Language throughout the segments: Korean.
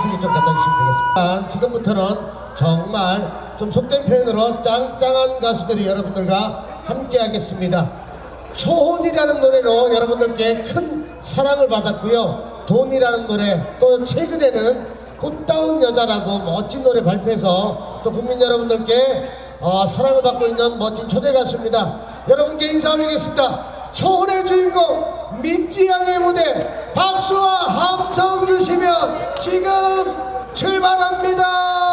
양식이 좀 갖다 주시면 되겠습니다. 지금부터는 정말 좀 속된 표현으로 짱짱한 가수들이 여러분들과 함께 하겠습니다. 초혼이라는 노래로 여러분들께 큰 사랑을 받았고요. 돈이라는 노래 또 최근에는 꽃다운 여자라고 멋진 노래 발표해서 또 국민 여러분들께 어, 사랑을 받고 있는 멋진 초대 가수입니다. 여러분께 인사 올리겠습니다. 초혼의 주인공 민지 양의 무대 박수와 함성 주시면 지금 출발합니다.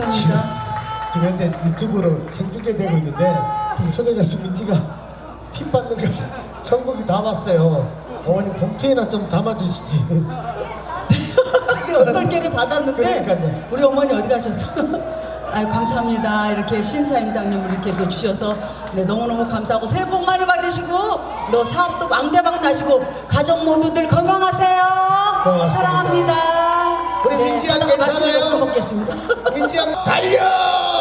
감사합니다. 지금, 현재 유튜브로 생중계되고 있는데 초대 가수 민지가 팀 받는 거 전국이 다 봤어요. 어머니 봉투에나 좀 담아주시지. 어떨 개를 받았는데 그러니까요. 우리 어머니 어디 가셨어? 아유 감사합니다 이렇게 신사임당님을 이렇게 넣어주셔서 네 너무너무 감사하고 새해 복 많이 받으시고 너 사업도 망대방 나시고 가족 모두들 건강하세요 고맙습니다. 사랑합니다 우리 민지 양 하나가 맛있는 괜찮아요? 거 사먹겠습니다 민지 양 달려!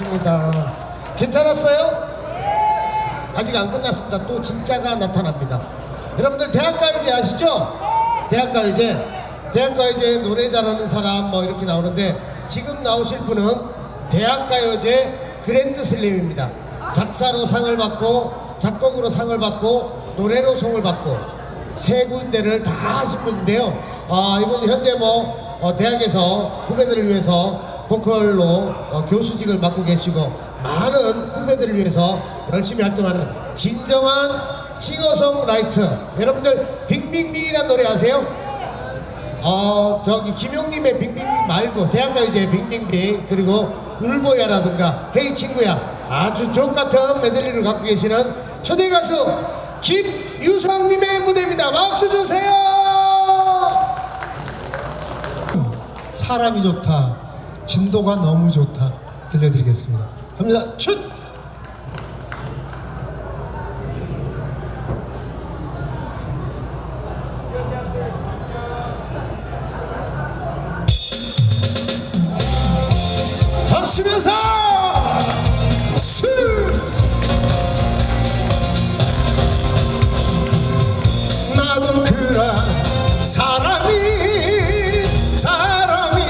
아, 고맙습니다. 괜찮았어요? 아직 안 끝났습니다. 또 진짜가 나타납니다. 여러분들 대학가요제 아시죠? 대학가요제. 대학가요제 노래 잘하는 사람 뭐 이렇게 나오는데 지금 나오실 분은 대학가요제 그랜드 슬림입니다. 작사로 상을 받고 작곡으로 상을 받고 노래로 상을 받고 세 군데를 다 하신 분인데요. 아, 이분 현재 뭐 어, 대학에서 후배들을 위해서 보컬로 어, 교수직을 맡고 계시고 많은 후배들을 위해서 열심히 활동하는 진정한 싱어송라이트 여러분들 빙빙빙이란 노래 아세요? 어 저기 김용님의 빙빙빙 말고 대학가요제 빙빙빙 그리고 울보야라든가 헤이 친구야 아주 주옥 같은 메들리를 갖고 계시는 초대 가수 김유성님의 무대입니다 박수 주세요 사람이 좋다. 진도가 너무 좋다. 들려드리겠습니다. 갑니다. 슛! 수! 나도 그라 사람이 사람이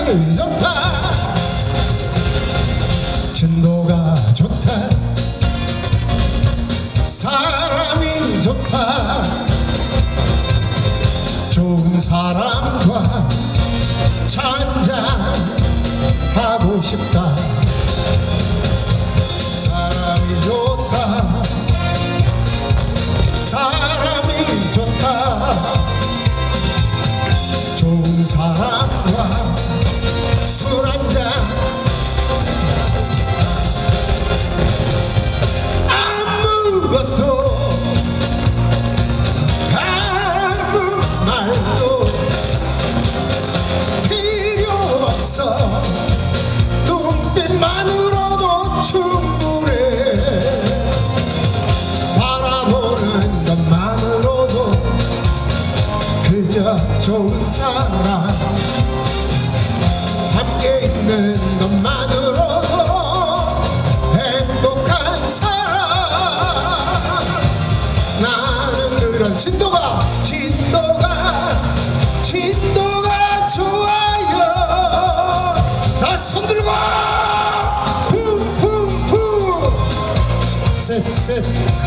said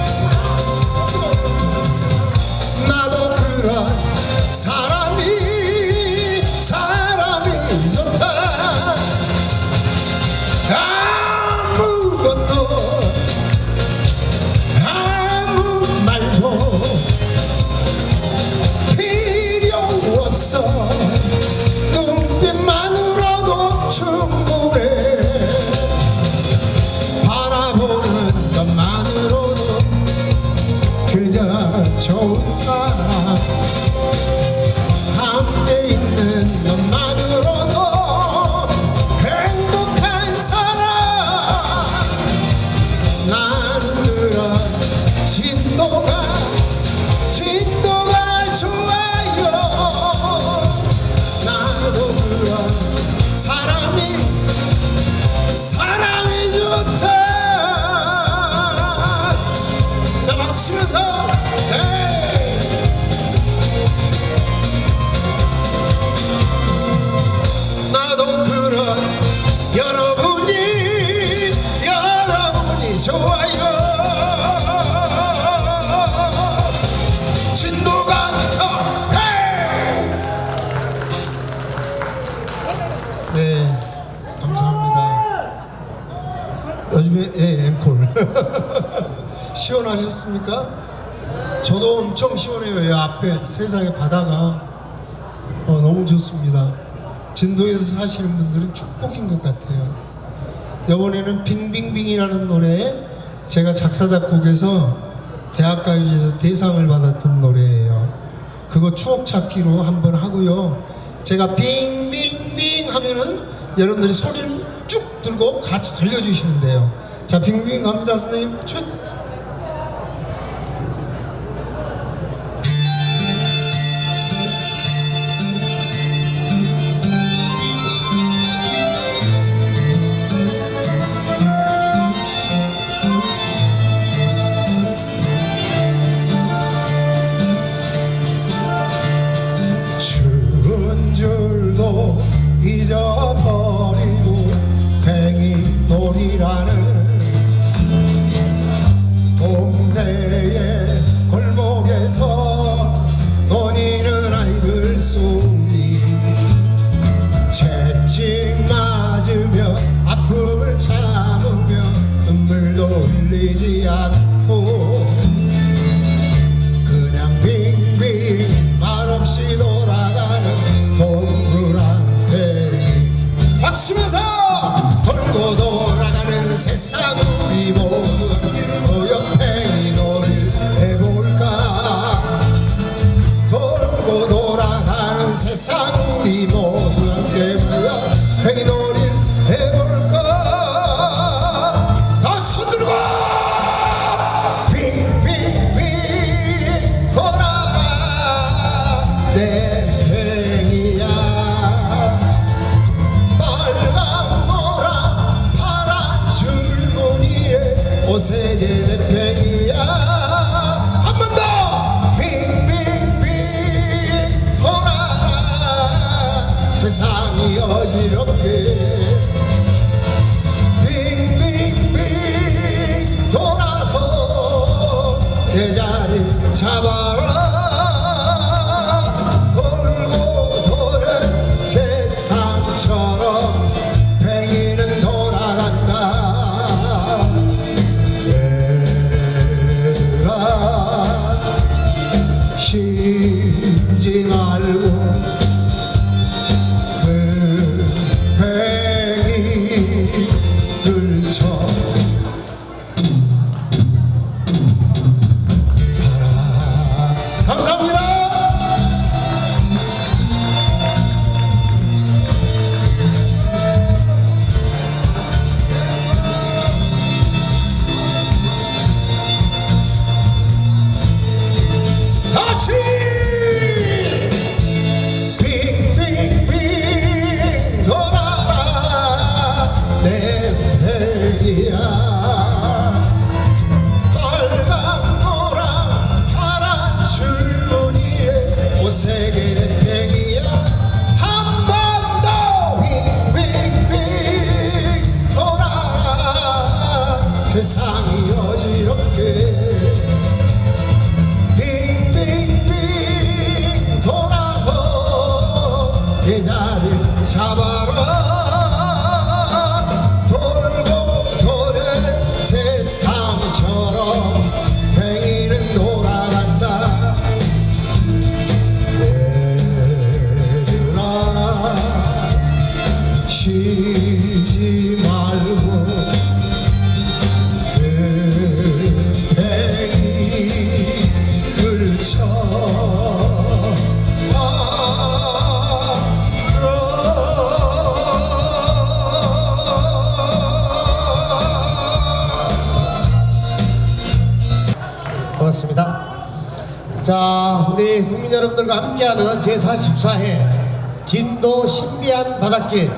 예, 앵콜 시원하셨습니까? 저도 엄청 시원해요. 이 앞에 세상의 바다가 어, 너무 좋습니다. 진도에서 사시는 분들은 축복인 것 같아요. 이번에는 빙빙빙이라는 노래 제가 작사 작곡해서 대학가요제에서 대상을 받았던 노래예요. 그거 추억 찾기로 한번 하고요. 제가 빙빙빙 하면은 여러분들이 소리를 쭉 들고 같이 들려주시면 돼요. 자, 빙빙 갑니다, 선생님. 쭉. 흘리지 않고 그냥 빙빙 말없이 돌아가는 동그란 배 박수면서 돌고 돌아가는 세상 빙빙빙 돌아서 내 자리 잡아라 여러분들과 함께하는 제44회 진도 신비한 바닷길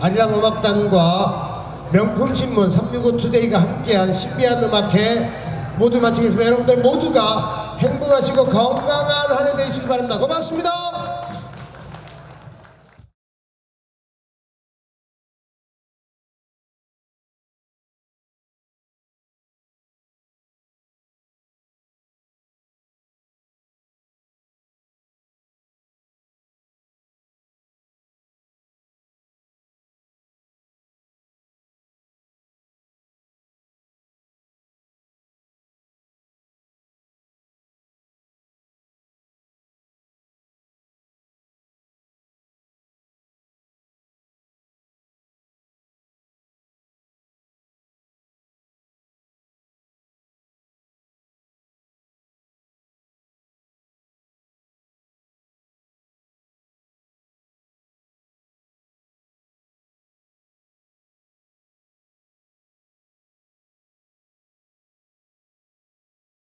아리랑 음악단과 명품 신문 365 투데이가 함께한 신비한 음악회 모두 마치겠습니다. 여러분들 모두가 행복하시고 건강한 한 해 되시기 바랍니다. 고맙습니다.